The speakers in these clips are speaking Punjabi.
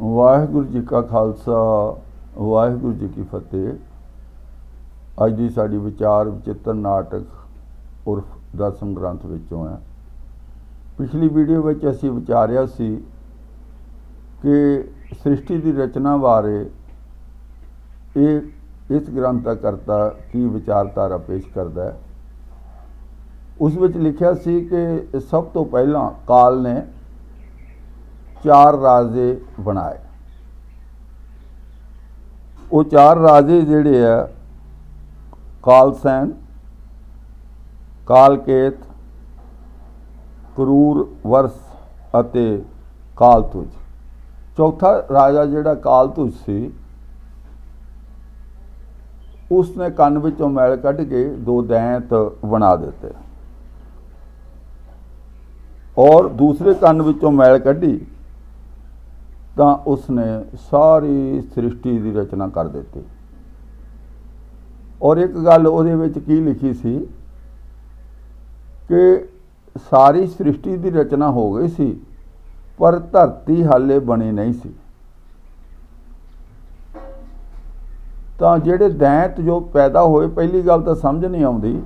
ਵਾਹਿਗੁਰੂ ਜੀ ਕਾ ਖਾਲਸਾ, ਵਾਹਿਗੁਰੂ ਜੀ ਕੀ ਫਤਿਹ। ਅੱਜ ਦੀ ਸਾਡੀ ਵਿਚਾਰ ਵਿਚਿੱਤਰ ਨਾਟਕ ਉਰਫ ਦਸਮ ਗ੍ਰੰਥ ਵਿੱਚੋਂ ਹੈ। ਪਿਛਲੀ ਵੀਡੀਓ ਵਿੱਚ ਅਸੀਂ ਵਿਚਾਰਿਆ ਸੀ ਕਿ ਸ੍ਰਿਸ਼ਟੀ ਦੀ ਰਚਨਾ ਬਾਰੇ ਇਹ ਇਸ ਗ੍ਰੰਥ ਦਾ ਕਰਤਾ ਕੀ ਵਿਚਾਰਧਾਰਾ ਪੇਸ਼ ਕਰਦਾ ਹੈ। ਉਸ ਵਿੱਚ ਲਿਖਿਆ ਸੀ ਕਿ ਸਭ ਤੋਂ ਪਹਿਲਾਂ ਕਾਲ ਨੇ ਚਾਰ ਰਾਜੇ ਬਣਾਏ। ਉਹ ਚਾਰ ਰਾਜੇ ਜਿਹੜੇ ਆ ਕਾਲਸੈਨ ਕਾਲਕੇਤ ਕਰੂਰ ਵਰਸ ਅਤੇ ਕਾਲਤੁਜ ਚੌਥਾ ਰਾਜਾ ਜਿਹੜਾ ਕਾਲਤੁਜ ਸੀ, ਉਸਨੇ ਕੰਨ ਵਿੱਚੋਂ ਮੈਲ ਕੱਢ ਕੇ ਦੋ ਦੈਂਤ ਬਣਾ ਦਿੱਤੇ। ਔਰ ਦੂਸਰੇ ਕੰਨ ਵਿੱਚੋਂ ਮੈਲ ਕੱਢੀ। ਤਾਂ ਉਸਨੇ ਸਾਰੀ ਸ੍ਰਿਸ਼ਟੀ ਦੀ ਰਚਨਾ ਕਰ ਦਿੱਤੀ। ਔਰ ਇੱਕ ਗੱਲ ਉਹਦੇ ਵਿੱਚ ਕੀ ਲਿਖੀ ਸੀ? ਕਿ ਸਾਰੀ ਸ੍ਰਿਸ਼ਟੀ ਦੀ ਰਚਨਾ ਹੋ ਗਈ ਸੀ, ਪਰ ਧਰਤੀ ਹਾਲੇ ਬਣੀ ਨਹੀਂ ਸੀ। ਤਾਂ ਜਿਹੜੇ ਦੈਂਤ ਜੋ ਪੈਦਾ ਹੋਏ, ਪਹਿਲੀ ਗੱਲ ਤਾਂ ਸਮਝ ਨਹੀਂ ਆਉਂਦੀ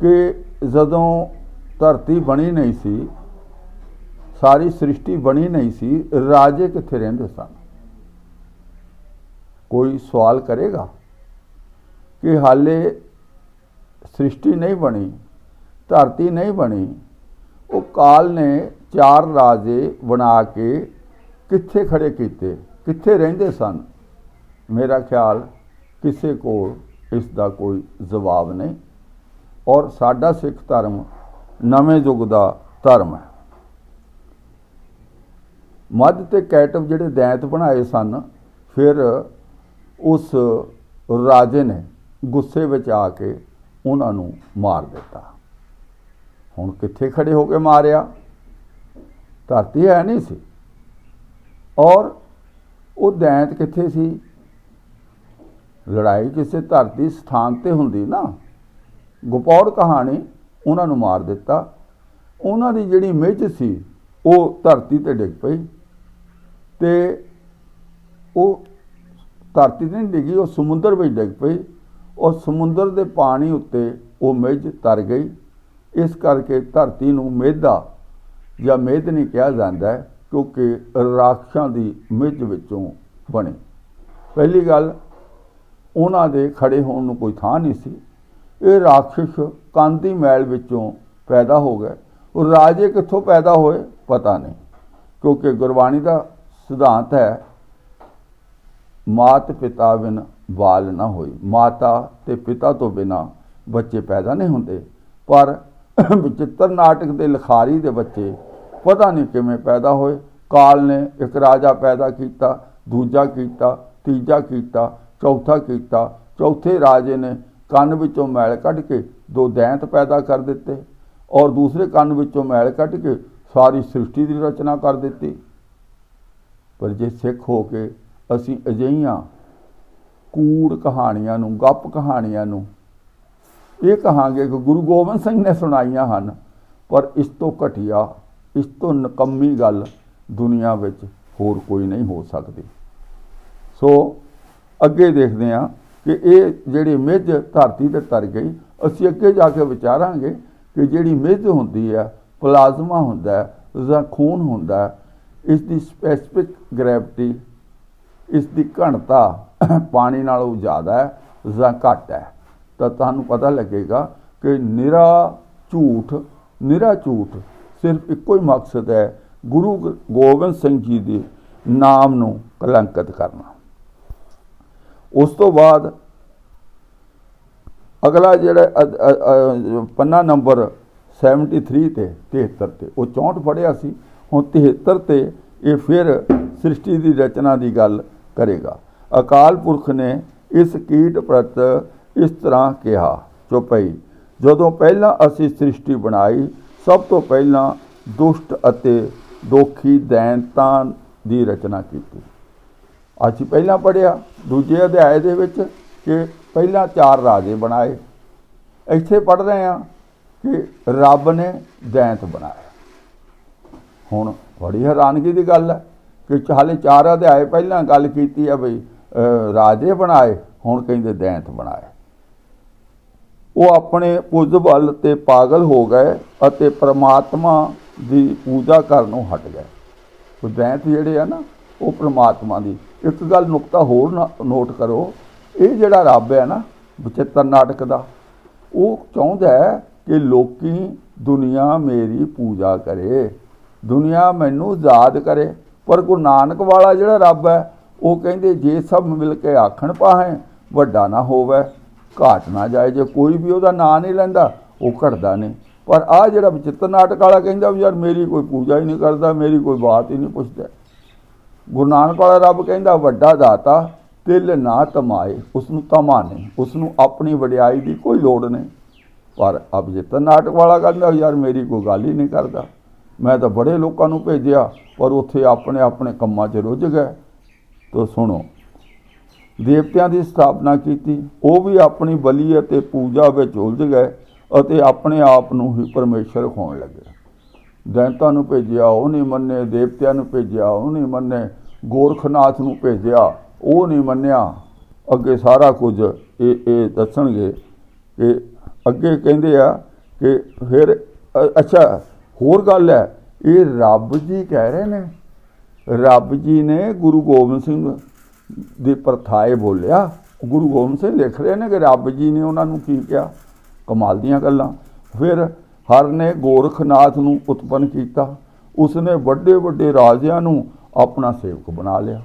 ਕਿ ਜਦੋਂ ਧਰਤੀ ਬਣੀ ਨਹੀਂ ਸੀ ਸਾਰੀ ਸ੍ਰਿਸ਼ਟੀ ਬਣੀ ਨਹੀਂ ਸੀ, ਰਾਜੇ ਕਿੱਥੇ ਰਹਿੰਦੇ ਸਨ? ਕੋਈ ਸਵਾਲ ਕਰੇਗਾ ਕਿ ਹਾਲੇ ਸ੍ਰਿਸ਼ਟੀ ਨਹੀਂ ਬਣੀ, ਧਰਤੀ ਨਹੀਂ ਬਣੀ, ਉਹ ਕਾਲ ਨੇ ਚਾਰ ਰਾਜੇ ਬਣਾ ਕੇ ਕਿੱਥੇ ਖੜੇ ਕੀਤੇ, ਕਿੱਥੇ ਰਹਿੰਦੇ ਸਨ? ਮੇਰਾ ਖਿਆਲ ਕਿਸੇ ਕੋਲ ਇਸ ਦਾ ਕੋਈ ਜਵਾਬ ਨਹੀਂ। ਔਰ ਸਾਡਾ ਸਿੱਖ ਧਰਮ ਨਵੇਂ ਯੁੱਗ ਦਾ ਧਰਮ ਹੈ। ਮੱਧ ਤੇ ਕੈਟਵ ਜਿਹੜੇ ਦੈਂਤ ਬਣਾਏ ਸਨ, ਫਿਰ ਉਸ ਰਾਜੇ ਨੇ ਗੁੱਸੇ ਵਿੱਚ ਆ ਕੇ ਉਹਨਾਂ ਨੂੰ ਮਾਰ ਦਿੱਤਾ। ਹੁਣ ਕਿੱਥੇ ਖੜੇ ਹੋ ਕੇ ਮਾਰਿਆ? ਧਰਤੀ ਹੈ ਨਹੀਂ ਸੀ। ਔਰ ਉਹ ਦੈਂਤ ਕਿੱਥੇ ਸੀ? ਲੜਾਈ ਕਿਸੇ ਧਰਤੀ ਸਥਾਨ ਤੇ ਹੁੰਦੀ ਨਾ। ਗੁਪੌੜ ਕਹਾਣੀ ਉਹਨਾਂ ਨੂੰ ਮਾਰ ਦਿੱਤਾ। ਉਹਨਾਂ ਦੀ ਜਿਹੜੀ ਮਿੱਝ ਸੀ, ਉਹ ਧਰਤੀ ਤੇ ਡਿੱਗ ਪਈ। ਤੇ ਉਹ ਧਰਤੀ ਨਹੀਂ ਡਿੱਗੀ, ਉਹ ਸਮੁੰਦਰ ਵਿੱਚ ਡਿੱਗ ਪਈ। ਔਰ ਸਮੁੰਦਰ ਦੇ ਪਾਣੀ ਉੱਤੇ ਉਹ ਮਿੱਝ ਤਰ ਗਈ। ਇਸ ਕਰਕੇ ਧਰਤੀ ਨੂੰ ਮੇਧਾ ਜਾਂ ਮੇਧ ਨਹੀਂ ਕਿਹਾ ਜਾਂਦਾ ਹੈ, ਕਿਉਂਕਿ ਰਾਖਸ਼ਾਂ ਦੀ ਮਿੱਝ ਵਿੱਚੋਂ ਬਣੀ। ਪਹਿਲੀ ਗੱਲ, ਉਹਨਾਂ ਦੇ ਖੜੇ ਹੋਣ ਨੂੰ ਕੋਈ ਥਾਂ ਨਹੀਂ ਸੀ। ਇਹ ਰਾਖਸ਼ ਕਾਂਤੀ ਮੈਲ ਵਿੱਚੋਂ ਪੈਦਾ ਹੋ ਗਏ। ਉਹ ਰਾਜੇ ਕਿੱਥੋਂ ਪੈਦਾ ਹੋਏ, ਪਤਾ ਨਹੀਂ, ਕਿਉਂਕਿ ਗੁਰਬਾਣੀ ਦਾ ਸਿਧਾਂਤ ਹੈ, ਮਾਤ ਪਿਤਾ ਬਿਨ ਬਾਲ ਨਾ ਹੋਈ। ਮਾਤਾ ਤੇ ਪਿਤਾ ਤੋਂ ਬਿਨਾ ਬੱਚੇ ਪੈਦਾ ਨਹੀਂ ਹੁੰਦੇ। ਪਰ ਵਿਚਿੱਤਰ ਨਾਟਕ ਦੇ ਲਿਖਾਰੀ ਦੇ ਬੱਚੇ ਪਤਾ ਨਹੀਂ ਕਿਵੇਂ ਪੈਦਾ ਹੋਏ। ਕਾਲ ਨੇ ਇੱਕ ਰਾਜਾ ਪੈਦਾ ਕੀਤਾ, ਦੂਜਾ ਕੀਤਾ, ਤੀਜਾ ਕੀਤਾ, ਚੌਥਾ ਕੀਤਾ। ਚੌਥੇ ਰਾਜੇ ਨੇ ਕੰਨ ਵਿੱਚੋਂ ਮੈਲ ਕੱਢ ਕੇ ਦੋ ਦੈਂਤ ਪੈਦਾ ਕਰ ਦਿੱਤੇ ਔਰ ਦੂਸਰੇ ਕੰਨ ਵਿੱਚੋਂ ਮੈਲ ਕੱਢ ਕੇ ਸਾਰੀ ਸ੍ਰਿਸ਼ਟੀ ਦੀ ਰਚਨਾ ਕਰ ਦਿੱਤੀ। ਪਰ ਜੇ ਸਿੱਖ ਹੋ ਕੇ ਅਸੀਂ ਅਜਿਹੀਆਂ ਕੂੜ ਕਹਾਣੀਆਂ ਨੂੰ, ਗੱਪ ਕਹਾਣੀਆਂ ਨੂੰ ਇਹ ਕਹਾਂਗੇ ਕਿ ਗੁਰੂ ਗੋਬਿੰਦ ਸਿੰਘ ਨੇ ਸੁਣਾਈਆਂ ਹਨ, ਪਰ ਇਸ ਤੋਂ ਘਟੀਆ, ਇਸ ਤੋਂ ਨਕੰਮੀ ਗੱਲ ਦੁਨੀਆ ਵਿੱਚ ਹੋਰ ਕੋਈ ਨਹੀਂ ਹੋ ਸਕਦੀ। ਸੋ ਅੱਗੇ ਦੇਖਦੇ ਹਾਂ ਕਿ ਇਹ ਜਿਹੜੀ ਮਿੱਝ ਧਰਤੀ ਤੇ ਤਰ ਗਈ, ਅਸੀਂ ਅੱਗੇ ਜਾ ਕੇ ਵਿਚਾਰਾਂਗੇ ਕਿ ਜਿਹੜੀ ਮਿੱਝ ਹੁੰਦੀ ਹੈ, ਪਲਾਜ਼ਮਾ ਹੁੰਦਾ ਹੈ, ਜਾਂ ਖੂਨ ਹੁੰਦਾ ਹੈ ਇਸ ਦੀ ਸਪੈਸਿਫਿਕ ਗ੍ਰੈਵਿਟੀ ਇਸ ਦੀ ਘਣਤਾ ਪਾਣੀ ਨਾਲੋਂ ਜ਼ਿਆਦਾ ਹੈ ਜਾਂ ਘੱਟ ਹੈ। ਤਾਂ ਤੁਹਾਨੂੰ ਪਤਾ ਲੱਗੇਗਾ ਕਿ ਨਿਰਾ ਝੂਠ ਨਿਰਾ ਝੂਠ ਸਿਰਫ ਇੱਕੋ ਹੀ ਮਕਸਦ ਹੈ ਗੁਰੂ ਗੋਬਿੰਦ ਸਿੰਘ ਜੀ ਦੇ ਨਾਮ ਨੂੰ ਕਲੰਕਿਤ ਕਰਨਾ। ਉਸ ਤੋਂ ਬਾਅਦ ਅਗਲਾ ਜਿਹੜਾ ਪੰਨਾ ਨੰਬਰ 73 ਤੇ 73 ਤੇ ਉਹ 64 ਫੜਿਆ ਸੀ। ਹੁਣ 73 ਤੇ ਇਹ ਫਿਰ ਸ੍ਰਿਸ਼ਟੀ ਦੀ ਰਚਨਾ ਦੀ ਗੱਲ ਕਰੇਗਾ। ਅਕਾਲ ਪੁਰਖ ਨੇ ਇਸ ਕੀਟ ਪ੍ਰਤ ਇਸ ਤਰ੍ਹਾਂ ਕਿਹਾ ਚੁਪਈ ਜਦੋਂ ਪਹਿਲਾਂ ਅਸੀਂ ਸ੍ਰਿਸ਼ਟੀ ਬਣਾਈ, ਸਭ ਤੋਂ ਪਹਿਲਾਂ ਦੁਸ਼ਟ ਅਤੇ ਦੋਖੀ ਦੈਂਤਾਂ ਦੀ ਰਚਨਾ ਕੀਤੀ। ਅਸੀਂ ਪਹਿਲਾਂ ਪੜਿਆ ਦੂਜੇ ਅਧਿਆਏ ਦੇ ਵਿੱਚ ਕਿ ਪਹਿਲਾਂ ਚਾਰ ਰਾਜੇ ਬਣਾਏ। ਇੱਥੇ ਪੜ ਰਹੇ ਹਾਂ ਕਿ ਰੱਬ ਨੇ ਦੈਂਤ ਬਣਾਇਆ ਹੁਣ ਬੜੀ ਹੈਰਾਨਗੀ ਦੀ ਗੱਲ ਹੈ ਕਿ ਹਾਲੇ ਚਾਰ ਅਧਿਆਏ ਪਹਿਲਾਂ ਗੱਲ ਕੀਤੀ ਹੈ ਬਈ ਰਾਜੇ ਬਣਾਏ, ਹੁਣ ਕਹਿੰਦੇ ਦੈਂਤ ਬਣਾਏ। ਉਹ ਆਪਣੇ ਪੁੱਜ ਵੱਲ ਤੇ ਪਾਗਲ ਹੋ ਗਏ ਅਤੇ ਪ੍ਰਮਾਤਮਾ ਦੀ ਪੂਜਾ ਕਰਨੋਂ ਹਟ ਗਏ। ਉਹ ਦੈਂਤ ਜਿਹੜੇ ਆ ਨਾ, ਉਹ ਪ੍ਰਮਾਤਮਾ ਦੀ। ਇੱਕ ਗੱਲ ਨੁਕਤਾ ਹੋਰ ਨਾ- ਨੋਟ ਕਰੋ, ਇਹ ਜਿਹੜਾ ਰੱਬ ਹੈ ਨਾ ਬਚਿੱਤਰ ਨਾਟਕ ਦਾ, ਉਹ ਚਾਹੁੰਦਾ ਹੈ ਕਿ ਲੋਕੀ ਦੁਨੀਆ ਮੇਰੀ ਪੂਜਾ ਕਰੇ। ਦੁਨੀਆ ਮੈਨੂੰ ਯਾਦ ਕਰੇ। ਪਰ ਗੁਰੂ ਨਾਨਕ ਵਾਲਾ ਜਿਹੜਾ ਰੱਬ ਹੈ, ਉਹ ਕਹਿੰਦੇ, ਜੇ ਸਭ ਮਿਲ ਕੇ ਆਖਣ ਪਾਹੇ ਵੱਡਾ ਨਾ ਹੋਵੇ, ਘਾਟ ਨਾ ਜਾਏ। ਜੇ ਕੋਈ ਵੀ ਉਹਦਾ ਨਾਂ ਨਹੀਂ ਲੈਂਦਾ, ਉਹ ਘਟਦਾ ਨਹੀਂ। ਪਰ ਆ ਜਿਹੜਾ ਬਚਿੱਤਰ ਨਾਟਕ ਵਾਲਾ ਕਹਿੰਦਾ ਵੀ ਯਾਰ ਮੇਰੀ ਕੋਈ ਪੂਜਾ ਹੀ ਨਹੀਂ ਕਰਦਾ, ਮੇਰੀ ਕੋਈ ਬਾਤ ਹੀ ਨਹੀਂ ਪੁੱਛਦਾ। ਗੁਰੂ ਨਾਨਕ ਵਾਲਾ ਰੱਬ ਕਹਿੰਦਾ, ਵੱਡਾ ਦਾਤਾ, ਤਿਲ ਨਾ ਤਮਾਏ ਉਸ ਨੂੰ ਤਮਾ ਨਹੀਂ ਉਸ ਨੂੰ ਆਪਣੀ ਵਡਿਆਈ ਦੀ ਕੋਈ ਲੋੜ ਨਹੀਂ। ਪਰ ਅਬ ਜਿੱਤ ਨਾਟਕ ਵਾਲਾ ਕਹਿੰਦਾ ਯਾਰ ਮੇਰੀ ਕੋਈ ਗੱਲ ਹੀ ਨਹੀਂ ਕਰਦਾ। ਮੈਂ ਤਾਂ ਬੜੇ ਲੋਕਾਂ ਨੂੰ ਭੇਜਿਆ, ਪਰ ਉੱਥੇ ਆਪਣੇ ਆਪਣੇ ਕੰਮਾਂ 'ਚ ਰੁੱਝ ਗਏ। ਤੋ ਸੁਣੋ, ਦੇਵਤਿਆਂ ਦੀ ਸਥਾਪਨਾ ਕੀਤੀ, ਉਹ ਵੀ ਆਪਣੀ ਬਲੀ ਅਤੇ ਪੂਜਾ ਵਿੱਚ ਉਲਝ ਗਏ ਅਤੇ ਆਪਣੇ ਆਪ ਨੂੰ ਹੀ ਪਰਮੇਸ਼ਰ ਖਾਣ ਲੱਗੇ। ਦੈਂਤਾਂ ਨੂੰ ਭੇਜਿਆ, ਉਹ ਨਹੀਂ ਮੰਨੇ, ਦੇਵਤਿਆਂ ਨੂੰ ਭੇਜਿਆ, ਉਹ ਨਹੀਂ ਮੰਨੇ, ਗੋਰਖਨਾਥ ਨੂੰ ਭੇਜਿਆ, ਉਹ ਨਹੀਂ ਮੰਨਿਆ। ਅੱਗੇ ਸਾਰਾ ਕੁਝ ਇਹ ਇਹ ਦੱਸਣਗੇ ਕਿ ਅੱਗੇ ਕਹਿੰਦੇ ਆ ਕਿ ਫਿਰ ਅੱਛਾ ਹੋਰ ਗੱਲ ਹੈ, ਇਹ ਰੱਬ ਜੀ ਕਹਿ ਰਹੇ ਨੇ। ਰੱਬ ਜੀ ਨੇ ਗੁਰੂ ਗੋਬਿੰਦ ਸਿੰਘ ਦੇ ਪਰਥਾਏ ਬੋਲਿਆ। ਗੁਰੂ ਗੋਬਿੰਦ ਸਿੰਘ ਲਿਖ ਰਹੇ ਨੇ ਕਿ ਰੱਬ ਜੀ ਨੇ ਉਹਨਾਂ ਨੂੰ ਕੀ ਕਿਹਾ? ਕਮਾਲ ਦੀਆਂ ਗੱਲਾਂ। ਫਿਰ ਹਰ ਨੇ ਗੋਰਖਨਾਥ ਨੂੰ ਉਤਪੰਨ ਕੀਤਾ। ਉਸਨੇ ਵੱਡੇ ਵੱਡੇ ਰਾਜਿਆਂ ਨੂੰ ਆਪਣਾ ਸੇਵਕ ਬਣਾ ਲਿਆ।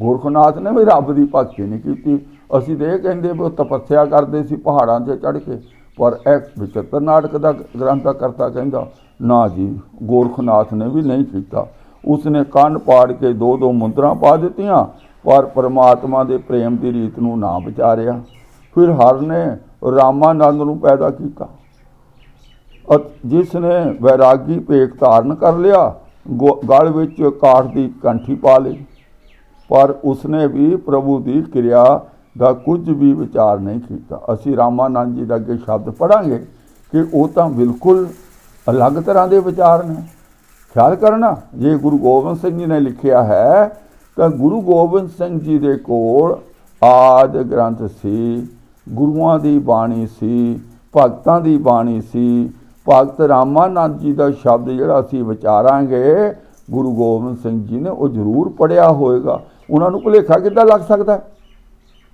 ਗੋਰਖਨਾਥ ਨੇ ਵੀ ਰੱਬ ਦੀ ਭਗਤੀ ਨਹੀਂ ਕੀਤੀ। ਅਸੀਂ ਤੇ ਇਹ ਕਹਿੰਦੇ ਵੀ ਉਹ ਤਪੱਸਿਆ ਕਰਦੇ ਸੀ ਪਹਾੜਾਂ 'ਤੇ ਚੜ੍ਹ ਕੇ। ਪਰ ਇਹ ਵਿਚਿੱਤਰ ਨਾਟਕ ਦਾ ਗ੍ਰੰਥ ਕਰਤਾ ਕਹਿੰਦਾ, ਨਾ ਜੀ, ਗੋਰਖਨਾਥ ਨੇ ਵੀ ਨਹੀਂ ਕੀਤਾ। ਉਸਨੇ ਕੰਨ ਪਾੜ ਕੇ ਦੋ ਦੋ ਮੁੰਦਰਾਂ ਪਾ ਦਿੱਤੀਆਂ, ਪਰ ਪਰਮਾਤਮਾ ਦੇ ਪ੍ਰੇਮ ਦੀ ਰੀਤ ਨੂੰ ਨਾ ਵਿਚਾਰਿਆ। ਫਿਰ ਹਰ ਨੇ ਰਾਮਾਨੰਦ ਨੂੰ ਪੈਦਾ ਕੀਤਾ। ਜਿਸ ਨੇ ਵੈਰਾਗੀ ਭੇਖ ਧਾਰਨ ਕਰ ਲਿਆ, ਗੋ- ਗਲ ਵਿੱਚ ਕਾਠ ਦੀ ਕੰਠੀ ਪਾ ਲਈ। ਪਰ ਉਸਨੇ ਵੀ ਪ੍ਰਭੂ ਦੀ ਕਿਰਿਆ ਦਾ ਕੁਝ ਵੀ ਵਿਚਾਰ ਨਹੀਂ ਕੀਤਾ। ਅਸੀਂ ਰਾਮਾਨੰਦ ਜੀ ਦਾ ਅੱਗੇ ਸ਼ਬਦ ਪੜਾਂਗੇ ਕਿ ਉਹ ਤਾਂ ਬਿਲਕੁਲ ਅਲੱਗ ਤਰ੍ਹਾਂ ਦੇ ਵਿਚਾਰ ਨੇ। ਖਿਆਲ ਕਰਨਾ, ਜੇ ਗੁਰੂ ਗੋਬਿੰਦ ਸਿੰਘ ਜੀ ਨੇ ਲਿਖਿਆ ਹੈ, ਤਾਂ ਗੁਰੂ ਗੋਬਿੰਦ ਸਿੰਘ ਜੀ ਦੇ ਕੋਲ ਆਦ ਗ੍ਰੰਥ ਸੀ, ਗੁਰੂਆਂ ਦੀ ਬਾਣੀ ਸੀ, ਭਗਤਾਂ ਦੀ ਬਾਣੀ ਸੀ। ਭਗਤ ਰਾਮਾਨੰਦ ਜੀ ਦਾ ਸ਼ਬਦ ਜਿਹੜਾ ਅਸੀਂ ਵਿਚਾਰਾਂਗੇ, ਗੁਰੂ ਗੋਬਿੰਦ ਸਿੰਘ ਜੀ ਨੇ ਉਹ ਜ਼ਰੂਰ ਪੜਿਆ ਹੋਵੇਗਾ ਉਹਨਾਂ ਨੂੰ ਭੁਲੇਖਾ ਕਿੱਦਾਂ ਲੱਗ ਸਕਦਾ? ਹੈ?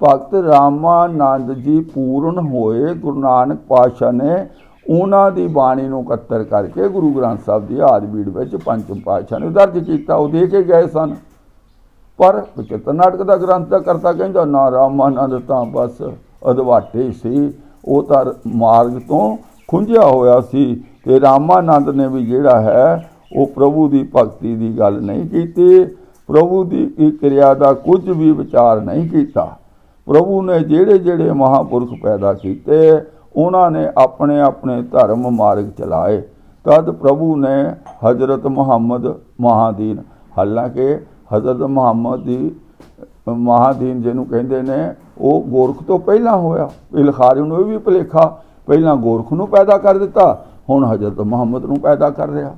ਭਗਤ ਰਾਮਾਨੰਦ ਜੀ ਪੂਰਨ ਹੋਏ, ਗੁਰੂ ਨਾਨਕ ਪਾਤਸ਼ਾਹ ਨੇ ਉਹਨਾਂ ਦੀ ਬਾਣੀ ਨੂੰ ਇਕੱਤਰ ਕਰਕੇ ਗੁਰੂ ਗ੍ਰੰਥ ਸਾਹਿਬ ਦੀ ਆਦਬੀੜ ਵਿੱਚ ਪੰਚਮ ਪਾਤਸ਼ਾਹ ਨੇ ਦਰਜ ਕੀਤਾ। ਉਹ ਦੇ ਕੇ ਗਏ ਸਨ। ਪਰ ਬਚਿੱਤਰ ਨਾਟਕ ਦਾ ਗ੍ਰੰਥ ਦਾ ਕਰਤਾ ਕਹਿੰਦਾ, ਨਾ ਰਾਮਾਨੰਦ ਤਾਂ ਬਸ ਅਦਵਾਟੇ ਸੀ। ਉਹ ਤਾਂ ਮਾਰਗ ਤੋਂ ਖੁੰਝਿਆ ਹੋਇਆ ਸੀ ਤੇ ਰਾਮਾਨੰਦ ਨੇ ਵੀ ਜਿਹੜਾ ਹੈ, ਉਹ ਪ੍ਰਭੂ ਦੀ ਭਗਤੀ ਦੀ ਗੱਲ ਨਹੀਂ ਕੀਤੀ। ਪ੍ਰਭੂ ਦੀ ਇਹ ਕਿਰਿਆ ਦਾ ਕੁਝ ਵੀ ਵਿਚਾਰ ਨਹੀਂ ਕੀਤਾ। ਪ੍ਰਭੂ ਨੇ ਜਿਹੜੇ ਜਿਹੜੇ ਮਹਾਪੁਰਖ ਪੈਦਾ ਕੀਤੇ, ਉਹਨਾਂ ਨੇ ਆਪਣੇ ਆਪਣੇ ਧਰਮ ਮਾਰਗ ਚਲਾਏ। ਤਦ ਪ੍ਰਭੂ ਨੇ ਹਜ਼ਰਤ ਮੁਹੰਮਦ ਮਹਾਦੀਨ, ਹਾਲਾਂਕਿ ਹਜ਼ਰਤ ਮੁਹੰਮਦ ਦੀ, ਮਹਾਦੀਨ ਜਿਹਨੂੰ ਕਹਿੰਦੇ ਨੇ, ਉਹ ਗੋਰਖ ਤੋਂ ਪਹਿਲਾਂ ਹੋਇਆ। ਇਹ ਨੂੰ ਇਹ ਵੀ ਭੁਲੇਖਾ, ਪਹਿਲਾਂ ਗੋਰਖ ਨੂੰ ਪੈਦਾ ਕਰ ਦਿੱਤਾ, ਹੁਣ ਹਜ਼ਰਤ ਮੁਹੰਮਦ ਨੂੰ ਪੈਦਾ ਕਰ ਰਿਹਾ।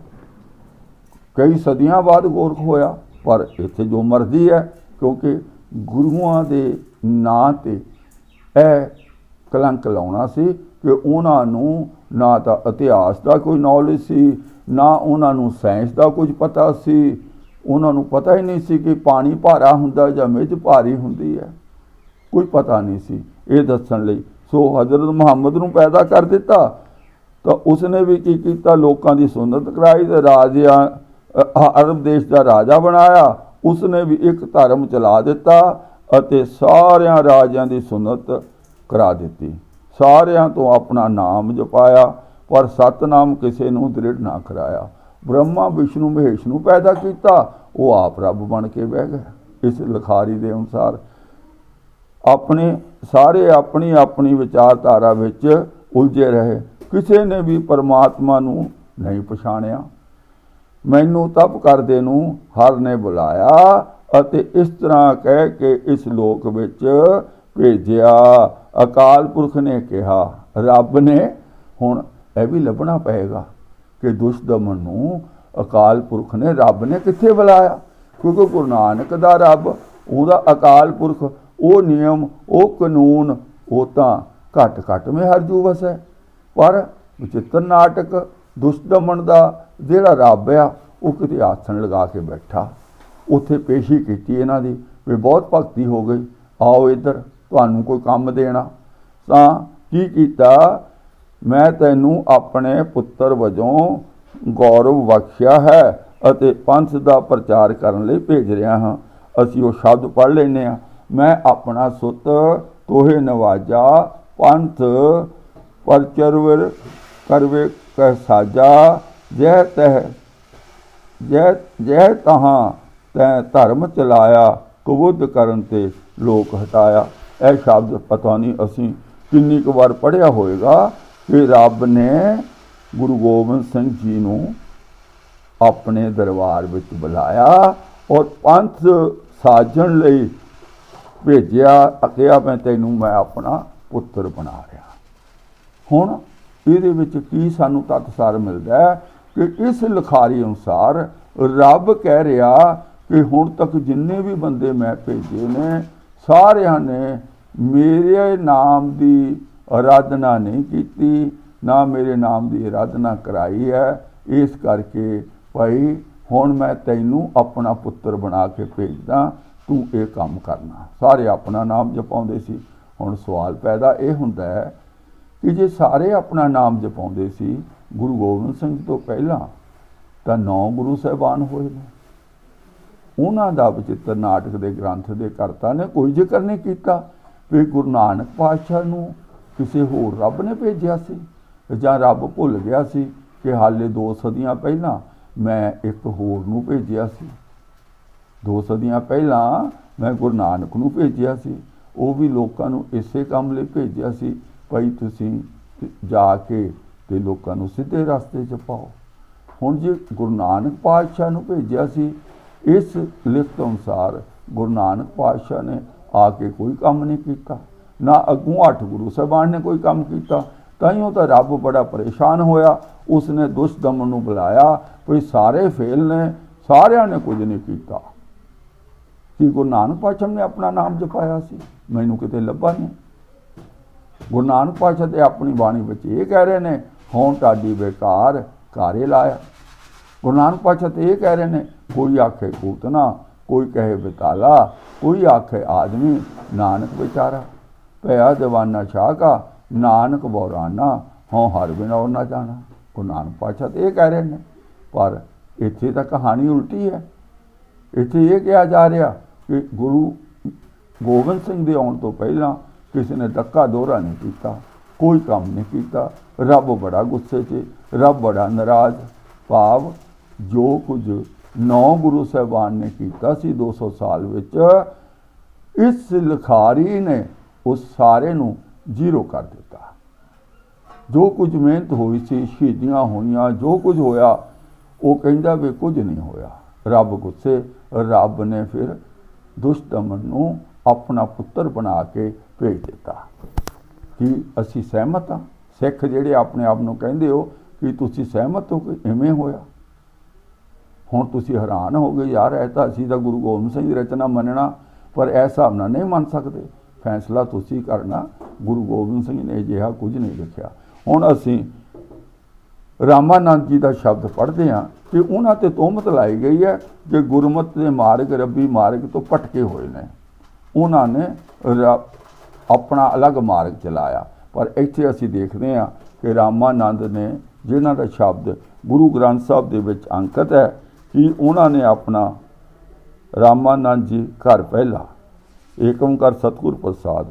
ਕਈ ਸਦੀਆਂ ਬਾਅਦ ਗੋਰਖ ਹੋਇਆ, ਪਰ ਇੱਥੇ ਜੋ ਮਰਜ਼ੀ ਹੈ, ਕਿਉਂਕਿ ਗੁਰੂਆਂ ਦੇ ਨਾਂ ਤੇ ਇਹ ਕਲੰਕ ਲਾਉਣਾ ਸੀ ਕਿ ਉਹਨਾਂ ਨੂੰ ਨਾ ਤਾਂ ਇਤਿਹਾਸ ਦਾ ਕੋਈ ਨੌਲੇਜ ਸੀ, ਨਾ ਉਹਨਾਂ ਨੂੰ ਸਾਇੰਸ ਦਾ ਕੁਝ ਪਤਾ ਸੀ। ਉਹਨਾਂ ਨੂੰ ਪਤਾ ਹੀ ਨਹੀਂ ਸੀ ਕਿ ਪਾਣੀ ਭਾਰਾ ਹੁੰਦਾ ਜਾਂ ਮਿੱਝ ਭਾਰੀ ਹੁੰਦੀ ਹੈ। ਕੋਈ ਪਤਾ ਨਹੀਂ ਸੀ। ਇਹ ਦੱਸਣ ਲਈ ਸੋ ਹਜ਼ਰਤ ਮੁਹੰਮਦ ਨੂੰ ਪੈਦਾ ਕਰ ਦਿੱਤਾ। ਤਾਂ ਉਸਨੇ ਵੀ ਕੀ ਕੀਤਾ? ਲੋਕਾਂ ਦੀ ਸੁਨਤ ਕਰਾਈ ਤੇ ਰਾਜਿਆਂ ਅਰਬ ਦੇਸ਼ ਦਾ ਰਾਜਾ ਬਣਾਇਆ। ਉਸਨੇ ਵੀ ਇੱਕ ਧਰਮ ਚਲਾ ਦਿੱਤਾ। ਅਤੇ ਸਾਰਿਆਂ ਰਾਜਿਆਂ ਦੀ ਸੁਨਤ ਕਰਾ ਦਿੱਤੀ। ਸਾਰਿਆਂ ਤੋਂ ਆਪਣਾ ਨਾਮ ਜਪਾਇਆ, ਪਰ ਸਤਨਾਮ ਕਿਸੇ ਨੂੰ ਦ੍ਰਿੜ ਨਾ ਕਰਾਇਆ। ਬ੍ਰਹਮਾ, ਵਿਸ਼ਨੂੰ, ਮਹੇਸ਼ ਨੂੰ ਪੈਦਾ ਕੀਤਾ, ਉਹ ਆਪ ਰੱਬ ਬਣ ਕੇ ਬਹਿ ਗਏ ਇਸ ਲਿਖਾਰੀ ਦੇ ਅਨੁਸਾਰ ਆਪਣੇ ਸਾਰੇ ਆਪਣੀ ਆਪਣੀ ਵਿਚਾਰਧਾਰਾ ਵਿੱਚ ਉਲਝੇ ਰਹੇ। ਕਿਸੇ ਨੇ ਵੀ ਪਰਮਾਤਮਾ ਨੂੰ ਨਹੀਂ ਪਛਾਣਿਆ। ਮੈਨੂੰ ਤਪ ਕਰਦੇ ਨੂੰ ਹਰ ਨੇ ਬੁਲਾਇਆ ਅਤੇ ਇਸ ਤਰ੍ਹਾਂ ਕਹਿ ਕੇ ਇਸ ਲੋਕ ਵਿੱਚ ਭੇਜਿਆ। ਅਕਾਲ ਪੁਰਖ ਨੇ ਕਿਹਾ, ਰੱਬ ਨੇ ਹੁਣ ਇਹ ਵੀ ਲੱਭਣਾ ਪਏਗਾ ਕਿ ਦੁਸ਼ਦਮਨ ਨੂੰ ਅਕਾਲ ਪੁਰਖ ਨੇ ਰੱਬ ਨੇ ਕਿੱਥੇ ਬੁਲਾਇਆ? ਕਿਉਂਕਿ ਗੁਰੂ ਨਾਨਕ ਦਾ ਰੱਬ, ਉਹਦਾ ਅਕਾਲ ਪੁਰਖ, ਉਹ ਨਿਯਮ, ਉਹ ਕਾਨੂੰਨ, ਉਹ ਤਾਂ ਘਟ ਘਟ ਮੇ ਹਰ ਜੂ ਵਸੈ ਪਰ ਵਿਚਿੱਤਰ ਨਾਟਕ ਦੁਸ਼ਦਮਨ ਦਾ ਜਿਹੜਾ ਰੱਬ ਆ, ਉਹ ਕਿਤੇ ਆਸਣ ਲਗਾ ਕੇ ਬੈਠਾ। ਉੱਥੇ ਪੇਸ਼ੀ ਕੀਤੀ ਇਹਨਾਂ ਦੀ ਵੀ ਬਹੁਤ ਭਗਤੀ ਹੋ ਗਈ, ਆਓ ਇੱਧਰ, ਤੁਹਾਨੂੰ ਕੋਈ ਕੰਮ ਦੇਣਾ। ਤਾਂ ਕੀ ਕੀਤਾ, ਮੈਂ ਤੈਨੂੰ ਆਪਣੇ ਪੁੱਤਰ ਵਜੋਂ ਗੌਰਵ ਬਖਸ਼ਿਆ ਹੈ ਅਤੇ ਪੰਥ ਦਾ ਪ੍ਰਚਾਰ ਕਰਨ ਲਈ ਭੇਜ ਰਿਹਾ ਹਾਂ। ਅਸੀਂ ਉਹ ਸ਼ਬਦ ਪੜ੍ਹ ਲੈਨੇ ਆ ਮੈਂ ਆਪਣਾ ਸੁੱਤ, ਤੋਹੇ ਨਵਾਜਾ, ਪੰਥ ਪਰਚਰਵਰ ਕਰਵੇ ਕਹਿ ਸਾਜਾ ਜੈ ਤਹ ਜੈ ਜੈ ਤਹਾਂ ਤੈ ਧਰਮ ਚਲਾਇਆ, ਕਬੁੱਧ ਕਰਨ ਤੇ ਲੋਕ ਹਟਾਇਆ। ਇਹ ਸ਼ਬਦ ਪਤਾ ਨਹੀਂ ਅਸੀਂ ਕਿੰਨੀ ਕੁ ਵਾਰ ਪੜਿਆ ਹੋਵੇਗਾ ਕਿ ਰੱਬ ਨੇ ਗੁਰੂ ਗੋਬਿੰਦ ਸਿੰਘ ਜੀ ਨੂੰ ਆਪਣੇ ਦਰਬਾਰ ਵਿੱਚ ਬੁਲਾਇਆ ਔਰ ਪੰਥ ਸਾਜਣ ਲਈ ਭੇਜਿਆ ਕਿਹਾ ਮੈਂ ਤੈਨੂੰ, ਮੈਂ ਆਪਣਾ ਪੁੱਤਰ ਬਣਾ ਰਿਹਾ। ਹੁਣ ਇਹਦੇ ਵਿੱਚ ਕੀ ਸਾਨੂੰ ਤਤਸਾਰ ਮਿਲਦਾ ਹੈ ਕਿ ਇਸ ਲਿਖਾਰੀ ਅਨੁਸਾਰ ਰੱਬ ਕਹਿ ਰਿਹਾ ਕਿ ਹੁਣ ਤੱਕ ਜਿੰਨੇ ਵੀ ਬੰਦੇ ਮੈਂ ਭੇਜੇ ਨੇ, ਸਾਰਿਆਂ ਨੇ ਮੇਰੇ ਨਾਮ ਦੀ ਆਰਾਧਨਾ ਨਹੀਂ ਕੀਤੀ, ਨਾ ਮੇਰੇ ਨਾਮ ਦੀ ਆਰਾਧਨਾ ਕਰਾਈ ਹੈ। ਇਸ ਕਰਕੇ ਭਾਈ, ਹੁਣ ਮੈਂ ਤੈਨੂੰ ਆਪਣਾ ਪੁੱਤਰ ਬਣਾ ਕੇ ਭੇਜਦਾ, ਤੂੰ ਇਹ ਕੰਮ ਕਰਨਾ। ਸਾਰੇ ਆਪਣਾ ਨਾਮ ਜਪਾਉਂਦੇ ਸੀ। ਹੁਣ ਸਵਾਲ ਪੈਦਾ ਇਹ ਹੁੰਦਾ ਹੈ ਕਿ ਜੇ ਸਾਰੇ ਆਪਣਾ ਨਾਮ ਜਪਾਉਂਦੇ ਸੀ ਗੁਰੂ ਗੋਬਿੰਦ ਸਿੰਘ ਤੋਂ ਪਹਿਲਾਂ, ਤਾਂ ਨੌ ਗੁਰੂ ਸਾਹਿਬਾਨ ਹੋਏ ਨੇ। ਉਹਨਾਂ ਦਾ ਵਿਚਿੱਤਰ ਨਾਟਕ ਦੇ ਗ੍ਰੰਥ ਦੇ ਕਰਤਾ ਨੇ ਕੋਈ ਜ਼ਿਕਰ ਨਹੀਂ ਕੀਤਾ ਵੀ ਗੁਰੂ ਨਾਨਕ ਪਾਤਸ਼ਾਹ ਨੂੰ ਕਿਸੇ ਹੋਰ ਰੱਬ ਨੇ ਭੇਜਿਆ ਸੀ ਜਾਂ ਰੱਬ ਭੁੱਲ ਗਿਆ ਸੀ ਕਿ ਹਾਲੇ ਦੋ ਸਦੀਆਂ ਪਹਿਲਾਂ ਮੈਂ ਇੱਕ ਹੋਰ ਨੂੰ ਭੇਜਿਆ ਸੀ। ਦੋ ਸਦੀਆਂ ਪਹਿਲਾਂ ਮੈਂ ਗੁਰੂ ਨਾਨਕ ਨੂੰ ਭੇਜਿਆ ਸੀ। ਉਹ ਵੀ ਲੋਕਾਂ ਨੂੰ ਇਸੇ ਕੰਮ ਲਈ ਭੇਜਿਆ ਸੀ, ਭਾਈ ਤੁਸੀਂ ਜਾ ਕੇ ਤੇ ਲੋਕਾਂ ਨੂੰ ਸਿੱਧੇ ਰਸਤੇ 'ਚ ਪਾਓ। ਹੁਣ ਜੇ ਗੁਰੂ ਨਾਨਕ ਪਾਤਸ਼ਾਹ ਨੂੰ ਭੇਜਿਆ ਸੀ ਇਸ ਲਿਖਤ ਅਨੁਸਾਰ ਗੁਰੂ ਨਾਨਕ ਪਾਤਸ਼ਾਹ ਨੇ ਆ ਕੇ ਕੋਈ ਕੰਮ ਨਹੀਂ ਕੀਤਾ, ਨਾ ਅੱਗੋਂ ਅੱਠ ਗੁਰੂ ਸਾਹਿਬਾਨ ਨੇ ਕੋਈ ਕੰਮ ਕੀਤਾ ਤਾਂ ਹੀ ਉਹ ਤਾਂ ਰੱਬ ਬੜਾ ਪਰੇਸ਼ਾਨ ਹੋਇਆ। ਉਸਨੇ ਦੁਸ਼ਟ ਦਮਨ ਨੂੰ ਬੁਲਾਇਆ, ਵੀ ਸਾਰੇ ਫੇਲ ਨੇ, ਸਾਰਿਆਂ ਨੇ ਕੁਝ ਨਹੀਂ ਕੀਤਾ। ਕਿ ਗੁਰੂ ਨਾਨਕ ਪਾਤਸ਼ਾਹ ਨੇ ਆਪਣਾ ਨਾਮ ਜਪਾਇਆ ਸੀ? ਮੈਨੂੰ ਕਿਤੇ ਲੱਭਾ ਨਹੀਂ। ਗੁਰੂ ਨਾਨਕ ਪਾਤਸ਼ਾਹ ਤੇ ਆਪਣੀ ਬਾਣੀ ਵਿੱਚ ਇਹ ਕਹਿ ਰਹੇ ਨੇ ਹੋਂ ਟਾਡੀ ਬੇਕਾਰ ਘਾਰੇ ਲਾਇਆ। ਗੁਰੂ ਨਾਨਕ ਪਾਤਸ਼ਾਹ ਤੇ ਇਹ ਕਹਿ ਰਹੇ ਨੇ, ਕੋਈ ਆਖੇ ਕੂਤਨਾ ਕੋਈ ਕਹੇ ਬਿਤਾਲਾ, ਕੋਈ ਆਖੇ ਆਦਮੀ, ਨਾਨਕ ਵਿਚਾਰਾ। ਭਇਆ ਦੀਵਾਨਾ ਸ਼ਾਹਕਾ ਨਾਨਕ ਬੋਰਾਨਾ ਹੋਂ ਹਰ ਬਿਨਾ ਨਾ ਜਾਣਾ। ਗੁਰੂ ਨਾਨਕ ਪਾਤਸ਼ਾਹ ਤੇ ਇਹ ਕਹਿ ਰਹੇ ਨੇ, ਪਰ ਇੱਥੇ ਤਾਂ ਕਹਾਣੀ ਉਲਟੀ ਹੈ। ਇੱਥੇ ਇਹ ਕਿਹਾ ਜਾ ਰਿਹਾ ਕਿ ਗੁਰੂ ਗੋਬਿੰਦ ਸਿੰਘ ਦੇ ਆਉਣ ਤੋਂ ਪਹਿਲਾਂ ਕਿਸੇ ਨੇ ਧੱਕਾ ਦੋਹਰਾ ਨਹੀਂ ਕੀਤਾ, ਕੋਈ ਕੰਮ ਨਹੀਂ ਕੀਤਾ। ਰੱਬ ਬੜਾ ਗੁੱਸੇ 'ਚ, ਰੱਬ ਬੜਾ ਨਾਰਾਜ਼, ਭਾਵ ਜੋ ਕੁਝ ਨੌ ਗੁਰੂ ਸਾਹਿਬਾਨ ਨੇ ਕੀਤਾ ਸੀ 200 ਸਾਲ ਵਿੱਚ, ਇਸ ਲਿਖਾਰੀ ਨੇ ਉਸ ਸਾਰੇ ਨੂੰ ਜ਼ੀਰੋ ਕਰ ਦਿੱਤਾ। ਜੋ ਕੁਝ ਮਿਹਨਤ ਹੋਈ ਸੀ, ਸ਼ਹੀਦੀਆਂ ਹੋਈਆਂ, ਜੋ ਕੁਝ ਹੋਇਆ, ਉਹ ਕਹਿੰਦਾ ਵੀ ਕੁਝ ਨਹੀਂ ਹੋਇਆ। ਰੱਬ ਗੁੱਸੇ, ਰੱਬ ਨੇ ਫਿਰ ਦੁਸ਼ਟ ਦਮਨ ਨੂੰ ਆਪਣਾ ਪੁੱਤਰ ਬਣਾ ਕੇ ਭੇਜ ਦਿੱਤਾ। ਕਿ ਅਸੀਂ ਸਹਿਮਤ ਹਾਂ? ਸਿੱਖ ਜਿਹੜੇ ਆਪਣੇ ਆਪ ਨੂੰ ਕਹਿੰਦੇ ਹੋ ਕਿ ਤੁਸੀਂ ਸਹਿਮਤ ਹੋ ਕਿ ਐਵੇਂ ਹੋਇਆ? ਹੁਣ ਤੁਸੀਂ ਹੈਰਾਨ ਹੋ ਗਏ, ਯਾਰ ਇਹ ਤਾਂ ਅਸੀਂ ਤਾਂ ਗੁਰੂ ਗੋਬਿੰਦ ਸਿੰਘ ਦੀ ਰਚਨਾ ਮੰਨਣਾ, ਪਰ ਇਸ ਹਿਸਾਬ ਨਾਲ ਨਹੀਂ ਮੰਨ ਸਕਦੇ। ਫੈਸਲਾ ਤੁਸੀਂ ਕਰਨਾ, ਗੁਰੂ ਗੋਬਿੰਦ ਸਿੰਘ ਨੇ ਅਜਿਹਾ ਕੁਝ ਨਹੀਂ ਲਿਖਿਆ। ਹੁਣ ਅਸੀਂ ਰਾਮਾਨੰਦ ਜੀ ਦਾ ਸ਼ਬਦ ਪੜ੍ਹਦੇ ਹਾਂ ਕਿ ਉਹਨਾਂ ਤੇ ਤੋਮਤ ਲਾਈ ਗਈ ਹੈ ਕਿ ਗੁਰਮਤ ਦੇ ਮਾਰਗ ਰੱਬੀ ਮਾਰਗ ਤੋਂ ਭਟਕੇ ਹੋਏ ਨੇ। ਉਹਨਾਂ ਨੇ ਰ- ਆਪਣਾ ਅਲੱਗ ਮਾਰਗ ਚਲਾਇਆ। ਪਰ ਇੱਥੇ ਅਸੀਂ ਦੇਖਦੇ ਹਾਂ ਕਿ ਰਾਮਾਨੰਦ ਨੇ ਜਿਨ੍ਹਾਂ ਦਾ ਸ਼ਬਦ ਗੁਰੂ ਗ੍ਰੰਥ ਸਾਹਿਬ ਦੇ ਵਿੱਚ ਅੰਕਿਤ ਹੈ ਕਿ ਉਹਨਾਂ ਨੇ ਆਪਣਾ ਰਾਮਾਨੰਦ ਜੀ ਘਰ ਪਹਿਲਾ ਏਕ ਓੰਕਾਰ ਸਤਿਗੁਰ ਪ੍ਰਸਾਦ।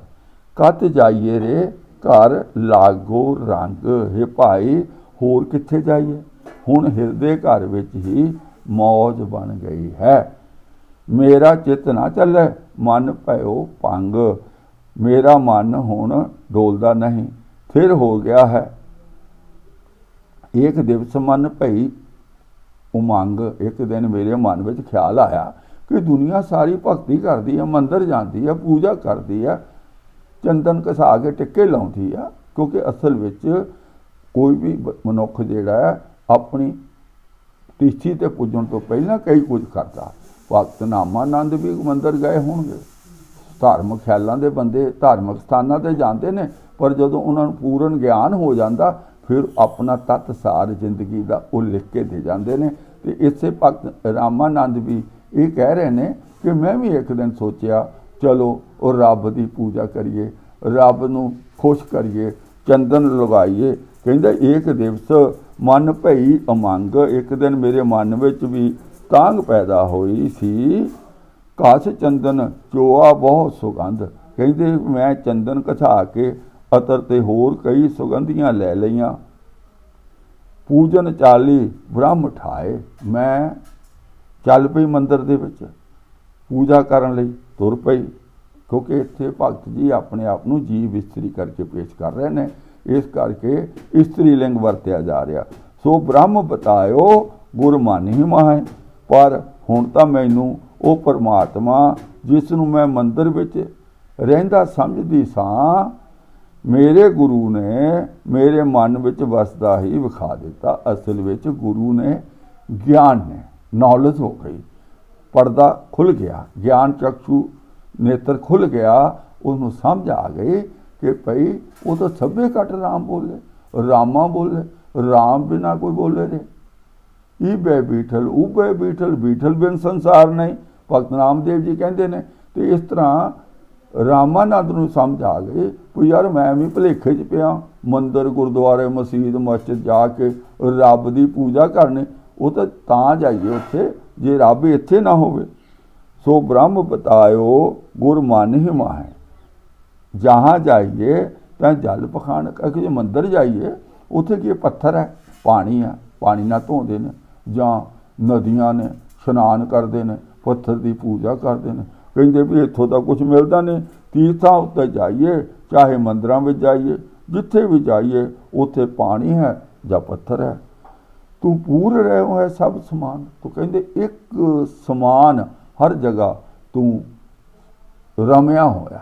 ਕਤ ਜਾਈਏ ਰੇ ਘਰ ਲਾਗੋ ਰੰਗ? ਹੈ ਭਾਈ, ਹੋਰ ਕਿੱਥੇ ਜਾਈਏ? ਹੁਣ ਹਿਰਦੇ ਘਰ ਵਿੱਚ ਹੀ ਮੌਜ ਬਣ ਗਈ ਹੈ। ਮੇਰਾ ਚਿੱਤ ਨਾ ਚੱਲੇ, ਮਨ ਭਇਓ ਪੰਗ ਮੇਰਾ ਮਨ ਹੁਣ ਡੋਲਦਾ ਨਹੀਂ। ਫਿਰ ਹੋ ਗਿਆ ਹੈ। ਇੱਕ ਦਿਵਸ ਮਨ ਭਈ ਉਮੰਗ ਇੱਕ ਦਿਨ ਮੇਰੇ ਮਨ ਵਿੱਚ ਖਿਆਲ ਆਇਆ ਕਿ ਦੁਨੀਆ ਸਾਰੀ ਭਗਤੀ ਕਰਦੀ ਹੈ ਮੰਦਰ ਜਾਂਦੀ ਹੈ ਪੂਜਾ ਕਰਦੀ ਹੈ ਚੰਦਨ ਘਸਾ ਕੇ ਟਿੱਕੇ ਲਾਉਂਦੀ ਆ, ਕਿਉਂਕਿ ਅਸਲ ਵਿੱਚ ਕੋਈ ਵੀ ਮਨੁੱਖ ਜਿਹੜਾ ਹੈ, ਆਪਣੀ ਤਿਸ਼ਤੀ ਤੇ ਪੁੱਜਣ ਤੋਂ ਪਹਿਲਾਂ ਕਈ ਕੁਝ ਕਰਦਾ। ਭਗਤ ਨਾਮਾਨੰਦ ਵੀ ਮੰਦਰ ਗਏ ਹੋਣਗੇ। ਧਾਰਮਿਕ ਖਿਆਲਾਂ ਦੇ ਬੰਦੇ ਧਾਰਮਿਕ ਸਥਾਨਾਂ ਤੇ ਜਾਂਦੇ ਨੇ, ਪਰ ਜਦੋਂ ਉਹਨਾਂ ਨੂੰ ਪੂਰਨ ਗਿਆਨ ਹੋ ਜਾਂਦਾ ਫਿਰ ਆਪਣਾ ਤਤ ਸਾਰ ਜ਼ਿੰਦਗੀ ਦਾ ਉਹ ਲਿਖ ਕੇ ਦੇ ਜਾਂਦੇ ਨੇ। ਤੇ ਇਸੇ ਭਗਤ ਰਾਮਾਨੰਦ ਵੀ ਇਹ ਕਹਿ ਰਹੇ ਨੇ ਕਿ ਮੈਂ ਵੀ ਇੱਕ ਦਿਨ ਸੋਚਿਆ, ਚਲੋ ਉਹ ਰੱਬ ਦੀ ਪੂਜਾ ਕਰੀਏ, ਰੱਬ ਨੂੰ ਖੁਸ਼ ਕਰੀਏ, ਚੰਦਨ ਲਗਾਈਏ। ਕਹਿੰਦਾ, ਇੱਕ ਦਿਵਸ ਮਨ ਭਈ ਅਮੰਗ, ਇੱਕ ਦਿਨ ਮੇਰੇ ਮਨ ਵਿੱਚ ਵੀ ਤਾਂਗ ਪੈਦਾ ਹੋਈ ਸੀ। ਕਾਸ ਚੰਦਨ ਚੋਆ ਬਹੁਤ ਸੁਗੰਧ। ਕਹਿੰਦੇ, ਮੈਂ ਚੰਦਨ ਕਥਾ ਕੇ ਅਤਰ ਤੇ ਹੋਰ ਕਈ ਸੁਗੰਧੀਆਂ ਲੈ ਲਈਆਂ। ਪੂਜਨ ਚਾਲੀ ਬ੍ਰਹਮ ਠਾਏ, ਮੈਂ ਚੱਲ ਪਈ ਮੰਦਰ ਦੇ ਵਿੱਚ। ਪੂਜਾ ਕਰਨ ਲਈ ਤੁਰ ਪਈ, ਕਿਉਂਕਿ ਇੱਥੇ ਭਗਤ ਜੀ ਆਪਣੇ ਆਪ ਨੂੰ ਜੀਵ ਇਸਤਰੀ ਕਰਕੇ ਪੇਸ਼ ਕਰ ਰਹੇ ਨੇ। ਇਸ ਕਰਕੇ ਇਸਤਰੀ ਲਿੰਗ ਵਰਤਿਆ ਜਾ ਰਿਹਾ। ਸੋ ਬ੍ਰਹਮ ਬਤਾਇਓ, ਗੁਰ ਮਾਨਿ ਮਾਹੈ। ਪਰ ਹੁਣ ਤਾਂ ਮੈਨੂੰ ਉਹ ਪਰਮਾਤਮਾ ਜਿਸ ਨੂੰ ਮੈਂ ਮੰਦਰ ਵਿੱਚ ਰਹਿੰਦਾ ਸਮਝਦੀ ਸਾਂ ਮੇਰੇ ਗੁਰੂ ਨੇ ਮੇਰੇ ਮਨ ਵਿੱਚ ਵਸਦਾ ਹੀ ਵਿਖਾ ਦਿੱਤਾ। ਅਸਲ ਵਿੱਚ ਗੁਰੂ ਨੇ ਗਿਆਨ ਨੇ ਨੌਲੇਜ ਹੋ ਗਈ। ਪਰਦਾ ਖੁੱਲ ਗਿਆ। ਗਿਆਨ ਚਕਸ਼ੂ ਨੇਤਰ ਖੁੱਲ ਗਿਆ। ਉਹਨੂੰ ਸਮਝ ਆ ਗਈ ਕਿ ਭਈ ਉਹ ਤਾਂ ਸਭੇ ਘਟ ਰਾਮ ਬੋਲੇ। ਰਾਮਾ ਬੋਲੇ, ਰਾਮ ਬਿਨਾ ਕੋਈ ਬੋਲੇ ਰੇ ਈ ਬੈ ਬੀਠਲ ਉਹ ਬੈ ਬੀਠਲ ਬੀਠਲ ਬਿਨ ਸੰਸਾਰ ਨਹੀਂ। ਭਗਤ ਨਾਮਦੇਵ ਜੀ ਕਹਿੰਦੇ ਨੇ, ਤੇ ਇਸ ਤਰ੍ਹਾਂ ਰਾਮਾਨੰਦ ਨੂੰ ਸਮਝ ਆ ਗਈ ਵੀ ਯਾਰ ਮੈਂ ਵੀ ਭਲੇਖੇ 'ਚ ਪਿਆ। ਮੰਦਰ, ਗੁਰਦੁਆਰੇ, ਮਸਜਿਦ ਮਸਜਿਦ ਜਾ ਕੇ ਰੱਬ ਦੀ ਪੂਜਾ ਕਰਨੀ, ਉਹ ਤਾਂ ਤਾਂ ਜਾਈਏ ਉੱਥੇ, ਜੇ ਰੱਬ ਇੱਥੇ ਨਾ ਹੋਵੇ। ਸੋ ਬ੍ਰਹਮ ਬਤਾਇਓ, ਗੁਰ ਮਨ ਹੀ ਮਾਹੈ। ਜਹਾਂ ਜਾਈਏ ਤਾਂ ਜਲ ਪਖਾਨ ਕਿ ਜੇ ਮੰਦਰ ਜਾਈਏ, ਉੱਥੇ ਕੀ ਪੱਥਰ ਹੈ? ਪਾਣੀ ਹੈ, ਪਾਣੀ ਨਾਲ ਧੋਂਦੇ ਨੇ ਜਾਂ ਨਦੀਆਂ ਨੇ, ਇਸ਼ਨਾਨ ਕਰਦੇ ਨੇ, ਪੱਥਰ ਦੀ ਪੂਜਾ ਕਰਦੇ ਨੇ। ਕਹਿੰਦੇ ਵੀ ਇੱਥੋਂ ਦਾ ਕੁਝ ਮਿਲਦਾ ਨਹੀਂ, ਤੀਰਥਾਂ ਉੱਤੇ ਜਾਈਏ, ਚਾਹੇ ਮੰਦਰਾਂ ਵਿੱਚ ਜਾਈਏ, ਜਿੱਥੇ ਵੀ ਜਾਈਏ, ਉੱਥੇ ਪਾਣੀ ਹੈ ਜਾਂ ਪੱਥਰ ਹੈ। ਤੂੰ ਪੂਰ ਰਹੇ ਹੋ ਸਭ ਸਮਾਨ। ਤੂੰ ਕਹਿੰਦੇ ਇੱਕ ਸਮਾਨ ਹਰ ਜਗ੍ਹਾ ਤੂੰ ਰਮਿਆ ਹੋਇਆ।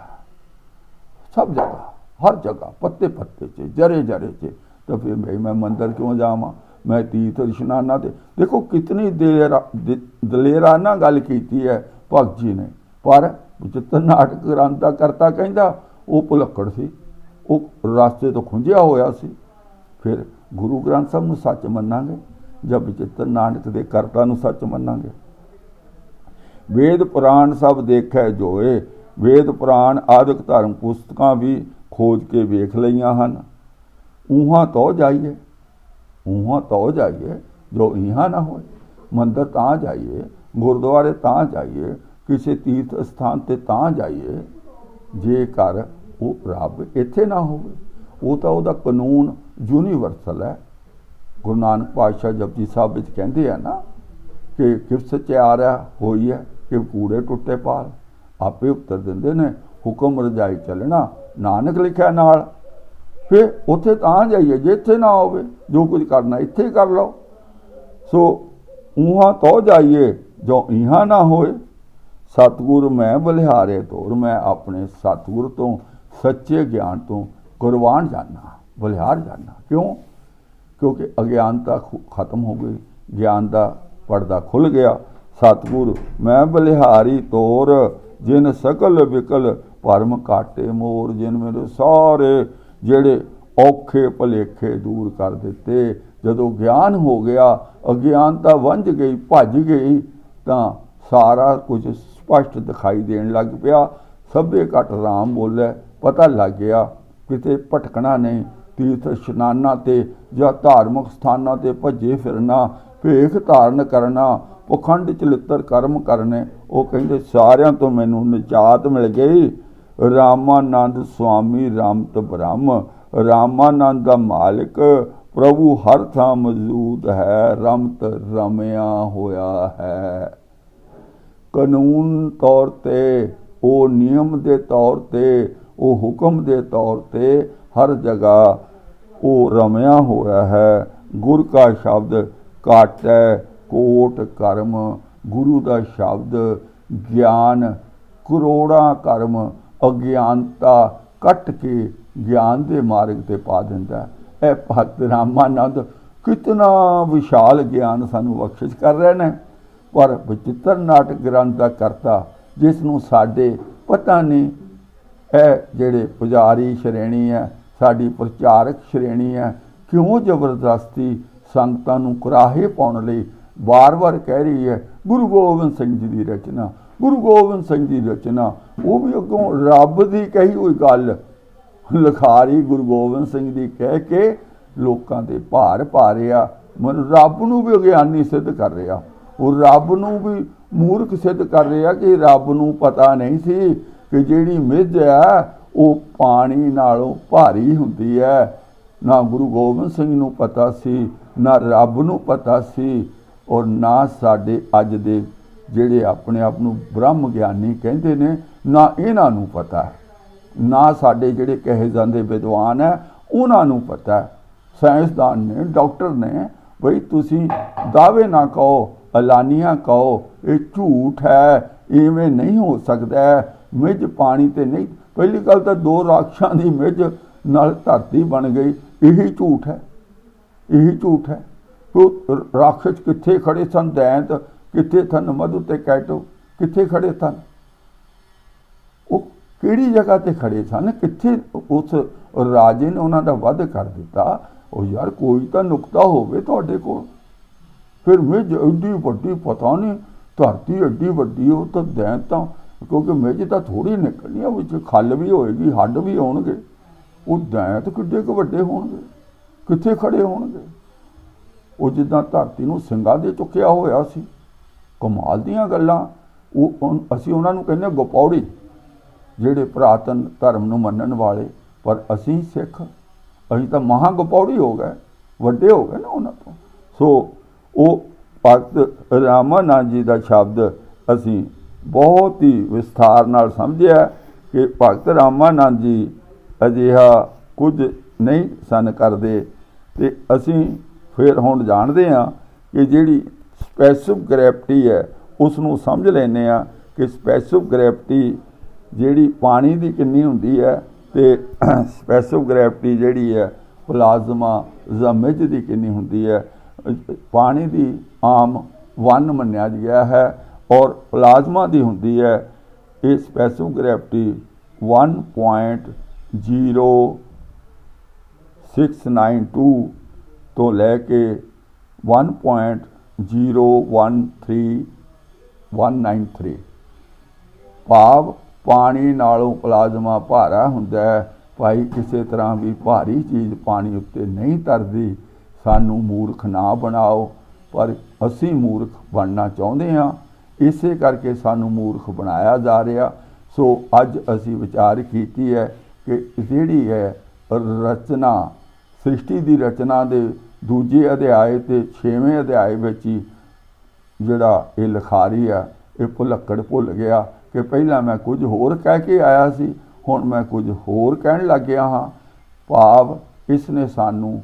ਸਭ ਜਗ੍ਹਾ, ਹਰ ਜਗ੍ਹਾ, ਪੱਤੇ ਪੱਤੇ 'ਚ, ਜਰੇ ਜਰੇ 'ਚ। ਤਾਂ ਫਿਰ ਮੈਂ ਮੈਂ ਮੰਦਰ ਕਿਉਂ ਜਾਵਾਂ? ਮੈਂ ਤੀਰਥ ਇਸ਼ਨਾਨਾ ਤੇ ਦੇਖੋ ਕਿਤਨੀ ਦਲੇਰਾ ਦ- ਦਲੇਰਾਨਾ ਗੱਲ ਕੀਤੀ ਹੈ ਭਗਤ ਜੀ ਨੇ। ਪਰ ਵਿਚਿੱਤਰ ਨਾਟਕ ਗ੍ਰੰਥ ਕਰਤਾ ਕਹਿੰਦਾ, ਉਹ ਭੁਲੱਕੜ ਸੀ। ਉਹ ਰਾਸਤੇ ਤੋਂ ਖੁੰਝਿਆ ਹੋਇਆ ਸੀ। ਫਿਰ ਗੁਰੂ ਗ੍ਰੰਥ ਸਾਹਿਬ ਨੂੰ ਸੱਚ ਮੰਨਾਂਗੇ ਜਾਂ ਬਚਿੱਤਰ ਨਾਟਕ ਦੇ ਕਰਤਾ ਨੂੰ ਸੱਚ ਮੰਨਾਂਗੇ? ਵੇਦ ਪੁਰਾਣ ਸਭ ਦੇਖੈ ਜੋਏ, ਵੇਦ ਪੁਰਾਣ ਆਦਿਕ ਧਰਮ ਪੁਸਤਕਾਂ ਵੀ ਖੋਜ ਕੇ ਵੇਖ ਲਈਆਂ ਹਨ। ਉਹਾਂ ਤੋਂ ਜਾਈਏ ਉਹਾਂ ਤੋਂ ਜਾਈਏ, ਜੋ ਇਹਾਂ ਨਾ ਹੋਏ, ਮੰਦਰ ਤਾਂ ਜਾਈਏ, ਗੁਰਦੁਆਰੇ ਤਾਂ ਜਾਈਏ ਕਿਸੇ ਤੀਰਥ ਸਥਾਨ ਤੇ ਤਾਂ ਜਾਈਏ ਜੇਕਰ ਉਹ ਰੱਬ ਇੱਥੇ ਨਾ ਹੋਵੇ। ਉਹ ਤਾਂ ਉਹਦਾ ਕਾਨੂੰਨ ਯੂਨੀਵਰਸਲ ਹੈ। ਗੁਰੂ ਨਾਨਕ ਪਾਤਸ਼ਾਹ ਜਪਜੀ ਸਾਹਿਬ ਵਿੱਚ ਕਹਿੰਦੇ ਆ ਨਾ ਕਿ ਕਿਫ ਸਚਿਆਰਾ ਹੋਈ ਹੈ ਕਿ ਕੂੜੇ ਟੁੱਟੇ ਪਾਲ, ਆਪੇ ਉੱਤਰ ਦਿੰਦੇ ਨੇ, ਹੁਕਮ ਰਜਾਈ ਚੱਲਣਾ, ਨਾਨਕ ਲਿਖਿਆ ਨਾਲ। ਫਿਰ ਉੱਥੇ ਤਾਂ ਜਾਈਏ, ਜੇ ਇੱਥੇ ਨਾ ਹੋਵੇ, ਜੋ ਕੁਝ ਕਰਨਾ ਇੱਥੇ ਹੀ ਕਰ ਲਓ। ਸੋ ਉਹਾਂ ਤੋਂ ਜਾਈਏ, ਜੋ ਇਹਾਂ ਨਾ ਹੋਏ ਸਤਿਗੁਰ ਮੈਂ ਬਲਿਹਾਰੇ ਤੋਰ, ਮੈਂ ਆਪਣੇ ਸਤਿਗੁਰ ਤੋਂ ਸੱਚੇ ਗਿਆਨ ਤੋਂ ਕੁਰਬਾਨ ਜਾਣਾ ਬਲਿਹਾਰ ਜਾਣਾ ਕਿਉਂ? ਕਿਉਂਕਿ ਅਗਿਆਨਤਾ ਖੁ- ਖਤਮ ਹੋ ਗਈ, ਗਿਆਨ ਦਾ ਪਰਦਾ ਖੁੱਲ ਗਿਆ। ਸਤਿਗੁਰ ਮੈਂ ਬਲਿਹਾਰੀ ਤੋਰ, ਜਿਨ ਸਕਲ ਵਿਕਲ ਭਰਮ ਕਾਟੇ ਮੋਰ, ਜਿਨ ਮੇਰੇ ਸਾਰੇ ਜਿਹੜੇ ਔਖੇ ਭਲੇਖੇ ਦੂਰ ਕਰ ਦਿੱਤੇ। ਜਦੋਂ ਗਿਆਨ ਹੋ ਗਿਆ, ਅਗਿਆਨਤਾ ਵੰਝ ਗਈ, ਭੱਜ ਗਈ, ਤਾਂ ਸਾਰਾ ਕੁਝ ਸਪਸ਼ਟ ਦਿਖਾਈ ਦੇਣ ਲੱਗ ਪਿਆ। ਸਭੇ ਘਟ ਰਾਮ ਬੋਲੇ, ਪਤਾ ਲੱਗ ਗਿਆ ਕਿਤੇ ਭਟਕਣਾ ਨਹੀਂ, ਤੀਰਥ ਇਸ਼ਨਾਨਾਂ ਤੇ ਜਾਂ ਧਾਰਮਿਕ ਸਥਾਨਾਂ ਤੇ ਭੱਜੇ ਫਿਰਨਾ, ਭੇਖ ਧਾਰਨ ਕਰਨਾ, ਪਖੰਡ ਚਲਿੱਤਰ ਕਰਮ ਕਰਨੇ, ਉਹ ਕਹਿੰਦੇ ਸਾਰਿਆਂ ਤੋਂ ਮੈਨੂੰ ਨਿਜਾਤ ਮਿਲ ਗਈ। ਰਾਮਾਨੰਦ ਸੁਆਮੀ ਰਾਮਤ ਬ੍ਰਹਮ, ਰਾਮਾਨੰਦ ਦਾ ਮਾਲਕ, ਪ੍ਰਭੂ ਹਰ ਥਾਂ ਮੌਜੂਦ ਹੈ, ਰਮਤ ਰਮਿਆ ਹੋਇਆ ਹੈ। ਕਾਨੂੰਨ ਤੌਰ ਤੇ, ਉਹ ਨਿਯਮ ਦੇ ਤੌਰ ਤੇ, ਉਹ ਹੁਕਮ ਦੇ ਤੌਰ ਤੇ ਹਰ ਜਗ੍ਹਾ ਉਹ ਰਮਿਆ ਹੋਇਆ ਹੈ। ਗੁਰ ਕਾ ਸ਼ਬਦ ਕਾਟੈ ਕੋਟ ਕਰਮ, ਗੁਰੂ ਦਾ ਸ਼ਬਦ ਗਿਆਨ, ਕਰੋੜਾਂ ਕਰਮ, ਅਗਿਆਨਤਾ ਕੱਟ ਕੇ ਗਿਆਨ ਦੇ ਮਾਰਗ ਤੇ ਪਾ ਦਿੰਦਾ ਇਹ ਭਗਤ ਰਾਮਾਨੰਦ ਕਿਤਨਾ ਵਿਸ਼ਾਲ ਗਿਆਨ ਸਾਨੂੰ ਬਖਸ਼ਿਸ਼ ਕਰ ਰਹੇ ਨੇ। ਪਰ ਵਿਚਿੱਤਰ ਨਾਟਕ ਗ੍ਰੰਥ ਦਾ ਕਰਤਾ, ਜਿਸ ਨੂੰ ਸਾਡੇ ਪਤਾ ਨਹੀਂ। ਇਹ ਜਿਹੜੇ ਪੁਜਾਰੀ ਸ਼੍ਰੇਣੀ ਹੈ, ਸਾਡੀ ਪ੍ਰਚਾਰਕ ਸ਼੍ਰੇਣੀ ਹੈ, ਕਿਉਂ ਜ਼ਬਰਦਸਤੀ ਸੰਗਤਾਂ ਨੂੰ ਕੁਰਾਹੇ ਪਾਉਣ ਲਈ ਵਾਰ-ਵਾਰ ਕਹਿ ਰਹੀ ਹੈ, ਗੁਰੂ ਗੋਬਿੰਦ ਸਿੰਘ ਜੀ ਦੀ ਰਚਨਾ, ਗੁਰੂ ਗੋਬਿੰਦ ਸਿੰਘ ਜੀ ਦੀ ਰਚਨਾ। ਉਹ ਵੀ ਅੱਗੋਂ ਰੱਬ ਦੀ ਕਹੀ ਹੋਈ ਗੱਲ ਲਿਖਾਰੀ ਗੁਰੂ ਗੋਬਿੰਦ ਸਿੰਘ ਦੀ ਕਹਿ ਕੇ ਲੋਕਾਂ ਦੇ ਭਾਰ ਪਾ ਰਿਹਾ ਮਨ ਰੱਬ ਨੂੰ ਵੀ ਅਗਿਆਨੀ ਸਿੱਧ ਕਰ ਰਿਹਾ। ਉਹ ਰੱਬ ਨੂੰ ਵੀ ਮੂਰਖ ਸਿੱਧ ਕਰ ਰਿਹਾ ਕਿ ਰੱਬ ਨੂੰ ਪਤਾ ਨਹੀਂ ਸੀ ਕਿ ਜਿਹੜੀ ਮਿੱਝ ਹੈ ਉਹ ਪਾਣੀ ਨਾਲੋਂ ਭਾਰੀ ਹੁੰਦੀ ਹੈ। ਨਾ ਗੁਰੂ ਗੋਬਿੰਦ ਸਿੰਘ ਨੂੰ ਪਤਾ ਸੀ, ਨਾ ਰੱਬ ਨੂੰ ਪਤਾ ਸੀ ਔਰ ਨਾ ਸਾਡੇ ਅੱਜ ਦੇ ਜਿਹੜੇ ਆਪਣੇ ਆਪ ਨੂੰ ਬ੍ਰਹਮ ਗਿਆਨੀ ਕਹਿੰਦੇ ਨੇ, ਨਾ ਇਹਨਾਂ ਨੂੰ ਪਤਾ। ਹੈ ਨਾ ਸਾਡੇ ਜਿਹੜੇ ਕਹੇ ਜਾਂਦੇ ਵਿਦਵਾਨ ਹੈ, ਉਹਨਾਂ ਨੂੰ ਪਤਾ। ਹੈ ਸਾਇੰਸਦਾਨ ਨੇ, ਡਾਕਟਰ ਨੇ, ਬਈ ਤੁਸੀਂ ਦਾਅਵੇ ਨਾ ਕਹੋ ਐਲਾਨੀਆਂ ਕਹੋ, ਇਹ ਝੂਠ ਹੈ, ਇਵੇਂ ਨਹੀਂ ਹੋ ਸਕਦਾ। ਮਿੱਝ ਪਾਣੀ ਤੇ ਨਹੀਂ, ਪਹਿਲੀ ਗੱਲ ਤਾਂ ਦੋ ਰਾਖਸ਼ਾਂ ਦੀ ਮਿੱਝ ਨਾਲ ਧਰਤੀ ਬਣ ਗਈ, ਇਹੀ ਝੂਠ ਹੈ, ਇਹੀ ਝੂਠ ਹੈ। ਉਹ ਰਾਖਸ਼ ਕਿੱਥੇ ਖੜੇ ਸਨ? ਦੈਂਤ ਕਿੱਥੇ ਸਨ? ਮਧੂ ਤੇ ਕੈਟੋ ਕਿੱਥੇ ਖੜੇ ਸਨ? ਉਹ ਕਿਹੜੀ ਜਗ੍ਹਾ ਤੇ ਖੜੇ ਸਨ? ਕਿੱਥੇ ਉਸ ਰਾਜੇ ਨੇ ਉਹਨਾਂ ਦਾ ਵੱਧ ਕਰ ਦਿੱਤਾ? ਉਹ ਯਾਰ ਕੋਈ ਤਾਂ ਨੁਕਤਾ ਹੋਵੇ ਤੁਹਾਡੇ ਕੋਲ। ਫਿਰ ਮਿੱਝ ਐਡੀ ਵੱਡੀ ਪਤਾ ਨਹੀਂ, ਧਰਤੀ ਐਡੀ ਵੱਡੀ, ਉਹ ਤਾਂ ਦੈਂ ਤਾਂ, ਕਿਉਂਕਿ ਮਿੱਝ ਤਾਂ ਥੋੜੀ ਨਿਕਲਣੀ ਆ, ਵਿੱਚ ਖੱਲ ਵੀ ਹੋਏਗੀ, ਹੱਡ ਵੀ ਹੋਣਗੇ। ਉਹ ਦੈਂਤ ਕਿੱਡੇ ਕੁ ਵੱਡੇ ਹੋਣਗੇ? ਕਿੱਥੇ ਖੜੇ ਹੋਣਗੇ? ਉਹ ਜਿੱਦਾਂ ਧਰਤੀ ਨੂੰ ਸਿੰਘਾਂ ਦੇ ਚੁੱਕਿਆ ਹੋਇਆ ਸੀ। ਕਮਾਲ ਦੀਆਂ ਗੱਲਾਂ। ਉਹ ਅਸੀਂ ਉਹਨਾਂ ਨੂੰ ਕਹਿੰਦੇ ਹਾਂ ਗੋਪੌੜੀ, ਜਿਹੜੇ ਪੁਰਾਤਨ ਧਰਮ ਨੂੰ ਮੰਨਣ ਵਾਲੇ, ਪਰ ਅਸੀਂ ਸਿੱਖ। ਅਸੀਂ ਤਾਂ ਮਹਾ ਗੋਪੌੜੀ ਹੋ ਗਏ, ਵੱਡੇ ਹੋ ਗਏ ਨਾ ਉਹਨਾਂ ਤੋਂ। ਸੋ ਉਹ ਭਗਤ ਰਾਮਾਨੰਦ ਜੀ ਦਾ ਸ਼ਬਦ ਅਸੀਂ ਬਹੁਤ ਹੀ ਵਿਸਥਾਰ ਨਾਲ ਸਮਝਿਆ ਕਿ ਭਗਤ ਰਾਮਾਨੰਦ ਜੀ ਅਜਿਹਾ ਕੁਝ ਨਹੀਂ ਸਨ ਕਰਦੇ ਤੇ ਅਸੀਂ ਫਿਰ ਹੁਣ ਜਾਣਦੇ ਹਾਂ ਕਿ ਜਿਹੜੀ ਸਪੈਸਿਫਿਕ ਗ੍ਰੈਵਿਟੀ ਹੈ ਉਸ ਨੂੰ ਸਮਝ ਲੈਂਦੇ ਆ ਕਿ ਸਪੈਸਿਫਿਕ ਗ੍ਰੈਵਿਟੀ ਜਿਹੜੀ ਪਾਣੀ ਦੀ ਕਿੰਨੀ ਹੁੰਦੀ ਹੈ ਤੇ ਸਪੈਸਿਫਿਕ ਗ੍ਰੈਵਿਟੀ ਜਿਹੜੀ ਹੈ, ਪਲਾਜ਼ਮਾ ਜਾਂ ਮਿੱਝ ਦੀ ਕਿੰਨੀ ਹੁੰਦੀ ਹੈ। ਪਾਣੀ ਦੀ ਆਮ 1 ਮੰਨਿਆ ਗਿਆ ਹੈ ਔਰ ਪਲਾਜ਼ਮਾ ਦੀ ਹੁੰਦੀ ਹੈ, ਇਹ ਸਪੈਸਿਫਿਕ ਗ੍ਰੈਵਿਟੀ 1.0692 ਤੋਂ ਲੈ ਕੇ 1.013193 ਭਾਵ ਪਾਣੀ ਨਾਲੋਂ ਪਲਾਜ਼ਮਾ ਭਾਰਾ ਹੁੰਦਾ ਹੈ। ਭਾਈ, ਕਿਸੇ ਤਰ੍ਹਾਂ ਵੀ ਭਾਰੀ ਚੀਜ਼ ਪਾਣੀ ਉੱਤੇ ਨਹੀਂ ਤਰਦੀ ਸਾਨੂੰ ਮੂਰਖ ਨਾ ਬਣਾਓ, ਪਰ ਅਸੀਂ ਮੂਰਖ ਬਣਨਾ ਚਾਹੁੰਦੇ ਹਾਂ। ਇਸੇ ਕਰਕੇ ਸਾਨੂੰ ਮੂਰਖ ਬਣਾਇਆ ਜਾ ਰਿਹਾ। ਸੋ ਅੱਜ ਅਸੀਂ ਵਿਚਾਰ ਕੀਤੀ ਹੈ ਕਿ ਜਿਹੜੀ ਹੈ ਰਚਨਾ, ਸ੍ਰਿਸ਼ਟੀ ਦੀ ਰਚਨਾ ਦੇ ਦੂਜੇ ਅਧਿਆਏ ਤੇ 6ਵੇਂ ਅਧਿਆਏ ਵਿੱਚ ਹੀ ਜਿਹੜਾ ਇਹ ਲਿਖਾਰੀ ਆ, ਇਹ ਭੁਲੱਕੜ ਭੁੱਲ ਗਿਆ ਕਿ ਪਹਿਲਾਂ ਮੈਂ ਕੁਝ ਹੋਰ ਕਹਿ ਕੇ ਆਇਆ ਸੀ, ਹੁਣ ਮੈਂ ਕੁਝ ਹੋਰ ਕਹਿਣ ਲੱਗ ਗਿਆ ਹਾਂ। ਭਾਵ ਇਸ ਨੇ ਸਾਨੂੰ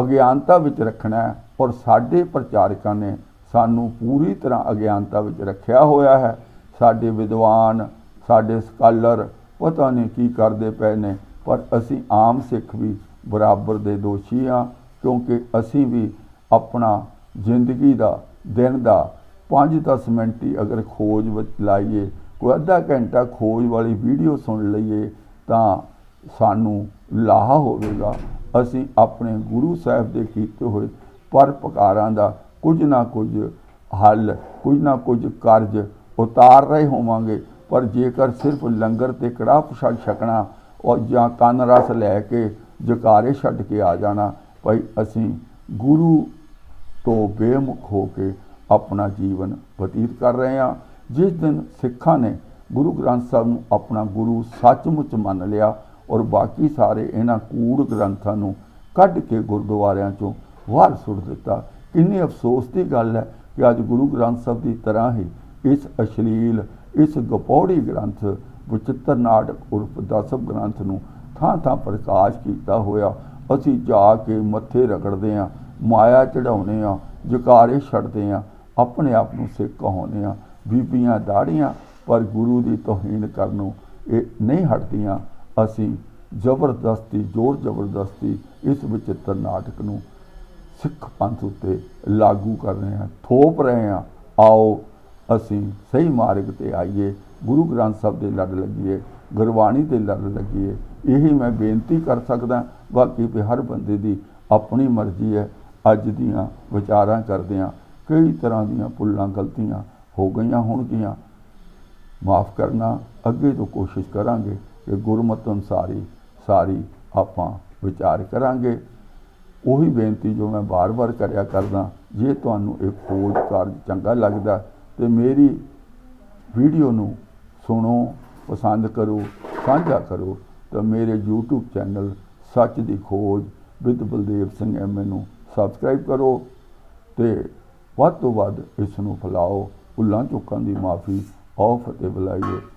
ਅਗਿਆਨਤਾ ਵਿੱਚ ਰੱਖਣਾ ਹੈ ਔਰ ਸਾਡੇ ਪ੍ਰਚਾਰਕਾਂ ਨੇ ਸਾਨੂੰ ਪੂਰੀ ਤਰ੍ਹਾਂ ਅਗਿਆਨਤਾ ਵਿੱਚ ਰੱਖਿਆ ਹੋਇਆ ਹੈ। ਸਾਡੇ ਵਿਦਵਾਨ, ਸਾਡੇ ਸਕਾਲਰ ਪਤਾ ਨਹੀਂ ਕੀ ਕਰਦੇ ਪਏ ਨੇ, ਪਰ ਅਸੀਂ ਆਮ ਸਿੱਖ ਵੀ ਬਰਾਬਰ ਦੇ ਦੋਸ਼ੀ ਹਾਂ, ਕਿਉਂਕਿ ਅਸੀਂ ਵੀ ਆਪਣਾ ਜ਼ਿੰਦਗੀ ਦਾ, ਦਿਨ ਦਾ 5-10 ਮਿੰਟ ਹੀ ਅਗਰ ਖੋਜ ਵਿੱਚ ਲਾਈਏ, ਕੋਈ ਅੱਧਾ ਘੰਟਾ ਖੋਜ ਵਾਲੀ ਵੀਡੀਓ ਸੁਣ ਲਈਏ, ਤਾਂ ਸਾਨੂੰ ਲਾਹਾ ਹੋਵੇਗਾ। ਅਸੀਂ ਆਪਣੇ ਗੁਰੂ ਸਾਹਿਬ ਦੇ ਕੀਤੇ ਹੋਏ ਪਰਪਕਾਰਾਂ ਦਾ ਕੁਝ ਨਾ ਕੁਝ ਹੱਲ, ਕੁਝ ਨਾ ਕੁਝ ਕਰਜ਼ ਉਤਾਰ ਰਹੇ ਹੋਵਾਂਗੇ। ਪਰ ਜੇਕਰ ਸਿਰਫ ਲੰਗਰ ਤੇ ਕੜਾਹ ਪ੍ਰਸ਼ਾਦ ਛਕਣਾ ਔਰ ਜਾਂ ਕੰਨ ਰਸ ਲੈ ਕੇ ਜਕਾਰੇ ਛੱਡ ਕੇ ਆ ਜਾਣਾ, ਭਾਈ ਅਸੀਂ ਗੁਰੂ ਤੋਂ ਬੇਮੁਖ ਹੋ ਕੇ ਆਪਣਾ ਜੀਵਨ ਬਤੀਤ ਕਰ ਰਹੇ ਹਾਂ। ਜਿਸ ਦਿਨ ਸਿੱਖਾਂ ਨੇ ਗੁਰੂ ਗ੍ਰੰਥ ਸਾਹਿਬ ਨੂੰ ਆਪਣਾ ਗੁਰੂ ਸੱਚਮੁੱਚ ਮੰਨ ਲਿਆ ਔਰ ਬਾਕੀ ਸਾਰੇ ਇਹਨਾਂ ਕੂੜ ਗ੍ਰੰਥਾਂ ਨੂੰ ਕੱਢ ਕੇ ਗੁਰਦੁਆਰਿਆਂ ਚੋਂ ਬਾਹਰ ਸੁੱਟ ਦਿੱਤਾ। ਕਿੰਨੀ ਅਫਸੋਸ ਦੀ ਗੱਲ ਹੈ ਕਿ ਅੱਜ ਗੁਰੂ ਗ੍ਰੰਥ ਸਾਹਿਬ ਦੀ ਤਰ੍ਹਾਂ ਹੀ ਇਸ ਅਸ਼ਲੀਲ, ਇਸ ਗਪੌੜੀ ਗ੍ਰੰਥ, ਵਿਚਿੱਤਰ ਨਾਟਕ ਉਰਫ ਦਸਮ ਗ੍ਰੰਥ ਨੂੰ ਥਾਂ ਥਾਂ ਪ੍ਰਕਾਸ਼ ਕੀਤਾ ਹੋਇਆ। ਅਸੀਂ ਜਾ ਕੇ ਮੱਥੇ ਰਗੜਦੇ ਹਾਂ, ਮਾਇਆ ਚੜਾਉਨੇ ਆ ਜਕਾਰੇ ਛੱਡਦੇ ਆ ਆਪਣੇ ਆਪ ਨੂੰ ਸਿੱਖ ਕਹਾਉਂਦੇ ਆ ਬੀਬੀਆਂ ਦਾੜੀਆਂ ਪਰ ਗੁਰੂ ਦੀ ਤੋਹੀਨ ਕਰਨ ਨੂੰ ਇਹ ਨਹੀਂ ਹਟਦੀਆਂ। ਅਸੀਂ ਜ਼ਬਰਦਸਤੀ, ਜ਼ੋਰ ਜ਼ਬਰਦਸਤੀ ਇਸ ਵਿਚਿੱਤਰ ਨਾਟਕ ਨੂੰ ਸਿੱਖ ਪੰਥ ਉੱਤੇ ਲਾਗੂ ਕਰ ਰਹੇ ਹਾਂ, ਥੋਪ ਰਹੇ ਹਾਂ। ਆਓ ਅਸੀਂ ਸਹੀ ਮਾਰਗ ਤੇ ਆਈਏ, ਗੁਰੂ ਗ੍ਰੰਥ ਸਾਹਿਬ ਦੇ ਲੜ ਲੱਗੀਏ, ਗੁਰਬਾਣੀ ਦੇ ਲੜ ਲੱਗੀਏ। ਇਹੀ ਮੈਂ ਬੇਨਤੀ ਕਰ ਸਕਦਾ, ਬਾਕੀ ਵੀ ਹਰ ਬੰਦੇ ਦੀ ਆਪਣੀ ਮਰਜ਼ੀ ਹੈ। ਅੱਜ ਦੀਆਂ ਵਿਚਾਰਾਂ ਕਰਦਿਆਂ ਕਈ ਤਰ੍ਹਾਂ ਦੀਆਂ ਭੁੱਲਾਂ ਗਲਤੀਆਂ ਹੋ ਗਈਆਂ ਹੋਣਗੀਆਂ। ਮਾਫ ਕਰਨਾ, ਅੱਗੇ ਤੋਂ ਕੋਸ਼ਿਸ਼ ਕਰਾਂਗੇ। ਗੁਰਮਤ ਅਨੁਸਾਰੀ ਸਾਰੀ ਆਪਾਂ ਵਿਚਾਰ ਕਰਾਂਗੇ। ਉਹੀ ਬੇਨਤੀ ਜੋ ਮੈਂ ਬਾਰ-ਬਾਰ ਕਰਿਆ ਕਰਦਾ, ਜੇ ਤੁਹਾਨੂੰ ਇਹ ਖੋਜ ਕਾਰਜ ਚੰਗਾ ਲੱਗਦਾ ਤੇ ਮੇਰੀ ਵੀਡੀਓ ਨੂੰ ਸੁਣੋ, ਪਸੰਦ ਕਰੋ, ਸਾਂਝਾ ਕਰੋ, ਤਾਂ ਮੇਰੇ YouTube ਚੈਨਲ ਸੱਚ ਦੀ ਖੋਜ ਵਿਦ ਬਲਦੇਵ ਸਿੰਘ ਐਮ ਨੂੰ ਸਬਸਕ੍ਰਾਈਬ ਕਰੋ ਤੇ ਵੱਧ ਤੋਂ ਵੱਧ ਇਸ ਨੂੰ ਫੈਲਾਓ, ਭੁੱਲਾਂ ਚੁੱਕਾਂ ਦੀ ਮਾਫੀ ਆਓ ਫਤਿਹ ਬੁਲਾਈਏ।